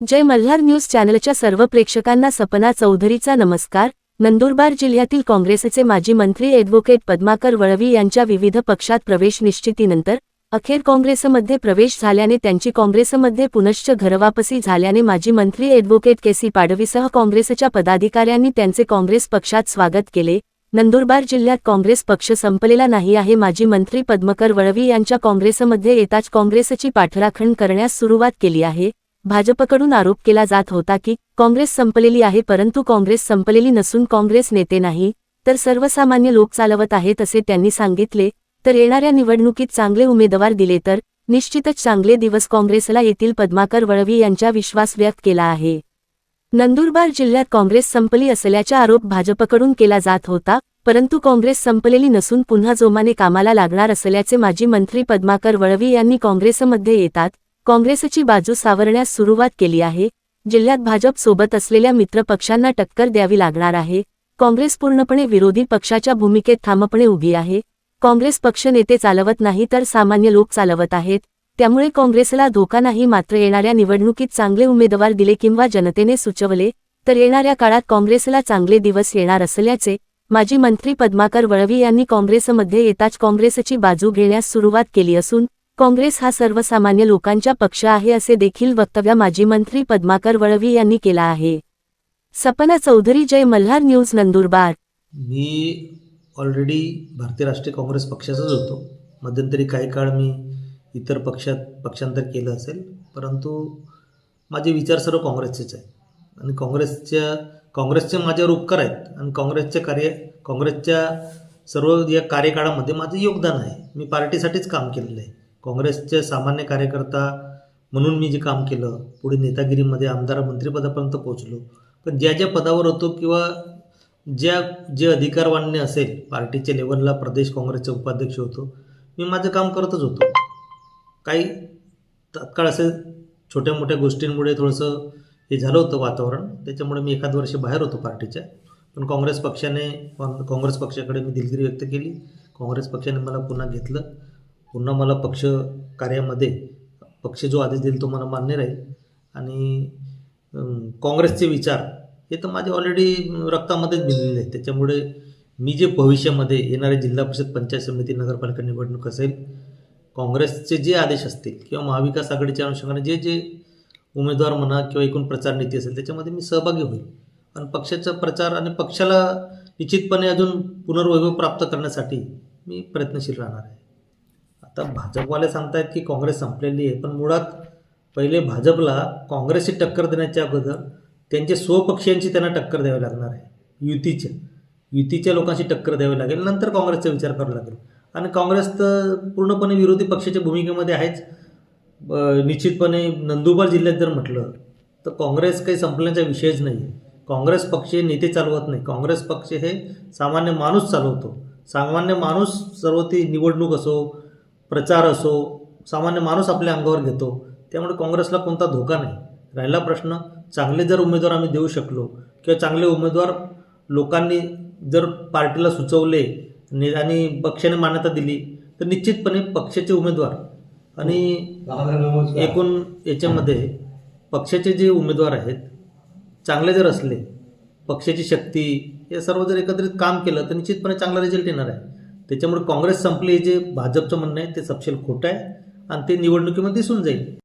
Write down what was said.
जय Malhar news चॅनलच्या सर्व प्रेक्षकांना सपना चौधरीचा नमस्कार. नंदुरबार जिल्ह्यातील काँग्रेसचे माजी मंत्री ॲडव्होकेट पद्माकर वळवी यांच्या विविध पक्षात प्रवेश निश्चितीनंतर अखेर काँग्रेसमध्ये प्रवेश झाल्याने त्यांची काँग्रेसमध्ये पुनश्च घरवापसी झाल्याने माजी मंत्री ॲडव्होकेट केसी पाडवीसह काँग्रेसच्या पदाधिकाऱ्यांनी त्यांचे काँग्रेस पक्षात स्वागत केले. नंदुरबार जिल्ह्यात काँग्रेस पक्ष संपलेला नाही आहे माजी मंत्री पद्मकर वळवी यांच्या काँग्रेसमध्ये येताच काँग्रेसची पाठराखण करण्यास सुरुवात केली आहे. भाजपकडून आरोप केला जात होता की काँग्रेस संपलेली आहे परंतु काँग्रेस संपलेली नसून काँग्रेस नेते नाही तर सर्वसामान्य लोक चालवत आहेत असे त्यांनी सांगितले तर येणाऱ्या निवडणुकीत चांगले उमेदवार दिले तर निश्चितच चांगले दिवस काँग्रेसला येथील पद्माकर वळवी यांचा विश्वास व्यक्त केला आहे. नंदुरबार जिल्ह्यात काँग्रेस संपली असल्याचा आरोप भाजपकडून केला जात होता परंतु काँग्रेस संपलेली नसून पुन्हा जोमाने कामाला लागणार असल्याचे माजी मंत्री पद्माकर वळवी यांनी काँग्रेसमध्ये येतात काँग्रेसची बाजू सावरण्यास सुरुवात केली आहे. जिल्ह्यात भाजप सोबत असलेल्या मित्रपक्षांना टक्कर द्यावी लागणार आहे. काँग्रेस पूर्णपणे विरोधी पक्षाच्या भूमिकेत ठामपणे उभी आहे. काँग्रेस पक्ष नेते चालवत नाही तर सामान्य लोक चालवत आहेत. त्यामुळे काँग्रेसला धोका नाही मात्र येणाऱ्या निवडणुकीत चांगले उमेदवार दिले किंवा जनतेने सुचवले तर येणाऱ्या काळात काँग्रेसला चांगले दिवस येणार असल्याचे माजी मंत्री पद्माकर वळवी यांनी काँग्रेसमध्ये येताच काँग्रेसची बाजू घेण्यास सुरुवात केली असून काँग्रेस हा सर्वसामान्य लोकांचा पक्ष आहे असे देखील वक्तव्य माजी मंत्री पद्माकर वळवी यांनी केला आहे. सपना चौधरी जय मल्हार न्यूज नंदुरबार. मी ऑलरेडी भारतीय राष्ट्रीय काँग्रेस पक्षाचाच होतो. मध्यंतरी काही काळ मी इतर पक्षात पक्षांतर केलं असेल परंतु माझे विचार सर्व काँग्रेसचेच आहेत. आणि काँग्रेसच्या काँग्रेसचे माझ्यावर उपकार आहेत आणि काँग्रेसच्या कार्य काँग्रेसच्या सर्व या कार्यकाळामध्ये माझं योगदान आहे. मी पार्टीसाठीच काम केलेलं आहे. काँग्रेसचे सामान्य कार्यकर्ता म्हणून मी जे काम केलं पुढे नेतागिरीमध्ये आमदार मंत्रिपदापर्यंत पोहोचलो. पण ज्या ज्या पदावर होतो किंवा ज्या जे अधिकारवान्य असेल पार्टीच्या लेवलला प्रदेश काँग्रेसचे उपाध्यक्ष होतो मी माझं काम करतच होतो. काही तत्काळ असे छोट्या मोठ्या गोष्टींमुळे थोडंसं हे झालं होतं वातावरण. त्याच्यामुळे मी एखाद वर्ष बाहेर होतो पार्टीच्या. पण काँग्रेस पक्षाने काँग्रेस पक्षाकडे मी दिलगिरी व्यक्त केली. काँग्रेस पक्षाने मला पुन्हा घेतलं. पुन्हा मला पक्ष कार्यामध्ये पक्ष जो आदेश देईल तो मला मान्य राहील. आणि काँग्रेसचे विचार हे तर माझे ऑलरेडी रक्तामध्येच भिनलेले आहेत. त्याच्यामुळे मी जे भविष्यामध्ये येणारे जिल्हा परिषद पंचायत समिती नगरपालिका निवडणूक असेल काँग्रेसचे जे आदेश असतील किंवा महाविकास आघाडीच्या अनुषंगाने जे जे उमेदवार म्हणा किंवा एकूण प्रचार नीती असेल त्याच्यामध्ये मी सहभागी होईल. आणि पक्षाचा प्रचार आणि पक्षाला निश्चितपणे अजून पुनर्वैभव प्राप्त करण्यासाठी मी प्रयत्नशील राहणार आहे. आता भाजपवाले सांगतायत की काँग्रेस संपलेली आहे पण मुळात पहिले भाजपला काँग्रेसची टक्कर देण्याच्या अगोदर त्यांच्या स्वपक्षीयांची त्यांना टक्कर द्यावी लागणार आहे युतीच्या. युतीच्या लोकांशी टक्कर द्यावी लागेल नंतर काँग्रेसचा विचार करावा लागेल. आणि काँग्रेस तर पूर्णपणे विरोधी पक्षाच्या भूमिकेमध्ये आहेच. निश्चितपणे नंदुरबार जिल्ह्यात जर म्हटलं तर काँग्रेस काही संपल्याचा विषयच नाही आहे काँग्रेस पक्ष हे नेते चालवत नाही. काँग्रेस पक्ष हे सामान्य माणूस चालवतो. सामान्य माणूस सर्व ती निवडणूक असो प्रचार असो सामान्य माणूस आपल्या अंगावर घेतो त्यामुळे काँग्रेसला कोणता धोका नाही. राहिला प्रश्न चांगले जर उमेदवार आम्ही देऊ शकलो किंवा चांगले उमेदवार लोकांनी जर पार्टीला सुचवले नि- आणि पक्षाने मान्यता दिली तर निश्चितपणे पक्षाचे उमेदवार आणि एकूण याच्यामध्ये पक्षाचे जे उमेदवार आहेत चांगले जर असले पक्षाची शक्ती हे सर्व जर एकत्रित काम केलं तर निश्चितपणे चांगला रिझल्ट येणार आहे. त्याच्यामुळे काँग्रेस संपली जे भाजपचं म्हणणं आहे ते सपशेल खोटं आहे आणि ते निवडणुकीमध्ये दिसून जाईल.